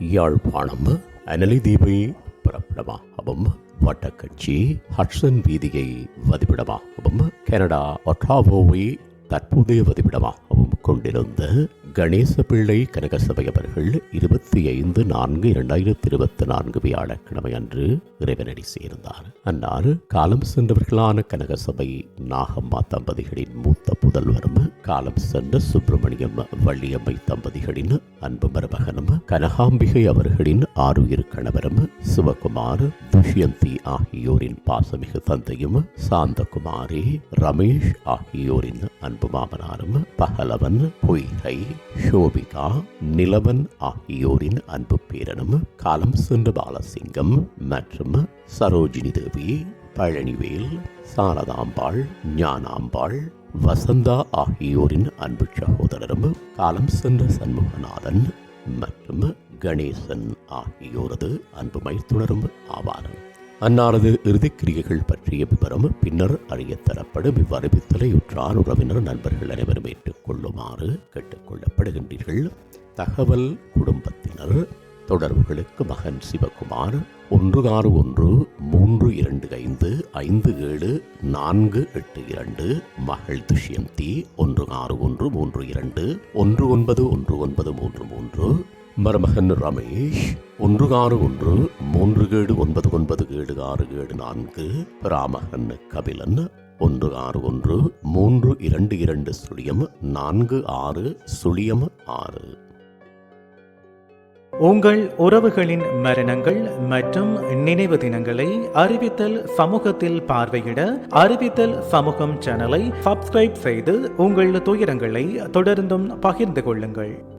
யாழ்ப்பாணம் அனலிதீபை தீபை புறப்படமாகவும் வட்டக்கட்சி ஹட்சன் வீதியை வதிவிடமாகவும் கனடா ஒட்டாவோவை தற்போதைய வதிவிடமாகவும் கொண்டிருந்த கணேச பிள்ளை கனகசபை அவர்கள் இருபத்தி ஐந்து நான்கு இரண்டாயிரத்தி இருபத்தி நான்கு வியாழக்கிழமை அன்று இறைவனடி சேர்ந்தார். அன்னார் காலம் சென்றவர்களான கனகசபை நாகம்மா தம்பதிகளின் மூத்த புதல்வரும் காலம் சென்ற சுப்பிரமணியம் வள்ளியம்மை தம்பதிகளின் அன்பு மருமகனும் கனகாம்பிகை அவர்களின் ஆறுயிர் கணவரும் சிவகுமார் துஷ்யந்தி ஆகியோரின் பாசமிகு தந்தையும் சாந்தகுமாரி ரமேஷ் ஆகியோரின் அன்பு மாமனாரும் பகலவன் பொய்கை ஷோபிகா நிலவன் ஆகியோரின் அன்பு பேரனும் காலம் சென்ற பாலசிங்கம் மற்றும் சரோஜினி தேவி பழனிவேல் சாரதாம்பாள் ஞானாம்பாள் வசந்தா ஆகியோரின் அன்பு சகோதரரும் காலம் சென்ற சண்முகநாதன் மற்றும் கணேசன் ஆகியோரது அன்பு மைத்துணரும் ஆவார் அன்னாரது இறுதிக்கிரியைகள் பற்றிய விவரம் பின்னர் அறியத்தரப்படும் இவ்வறிவித்தலை உற்றார் உறவினர் நண்பர்கள் அனைவரும் ஏற்றுக்கொள்ளுமாறு கேட்டுக்கொள்ளப்படுகின்றீர்கள். தகவல் குடும்பத்தினர் தொடர்புகளுக்கு மகன் சிவகுமார் ஒன்று ஆறு ஒன்று மூன்று இரண்டு ஐந்து ஐந்து ஏழு நான்கு எட்டு இரண்டு மகள் துஷ்யந்தி ஒன்று ஆறு ஒன்று மூன்று இரண்டு ஒன்று ஒன்பது ஒன்று ஒன்பது மூன்று மூன்று மருமகன் ரமேஷ் ஒன்று ஆறு ஒன்று மூன்று ஏழு ஒன்பது ஒன்பது ஏழு ஆறு ஏழு நான்கு ராமகன் கபிலன் ஒன்று ஆறு ஒன்று மூன்று இரண்டு இரண்டு சுழியம் நான்கு ஆறு சுழியம் ஆறு. உங்கள் உறவுகளின் மரணங்கள் மற்றும் நினைவு தினங்களை அறிவித்தல் சமூகத்தில் பார்வையிட அறிவித்தல் சமூகம் சேனலை சப்ஸ்கிரைப் செய்து உங்கள் துயரங்களை தொடர்ந்தும் பகிர்ந்து கொள்ளுங்கள்.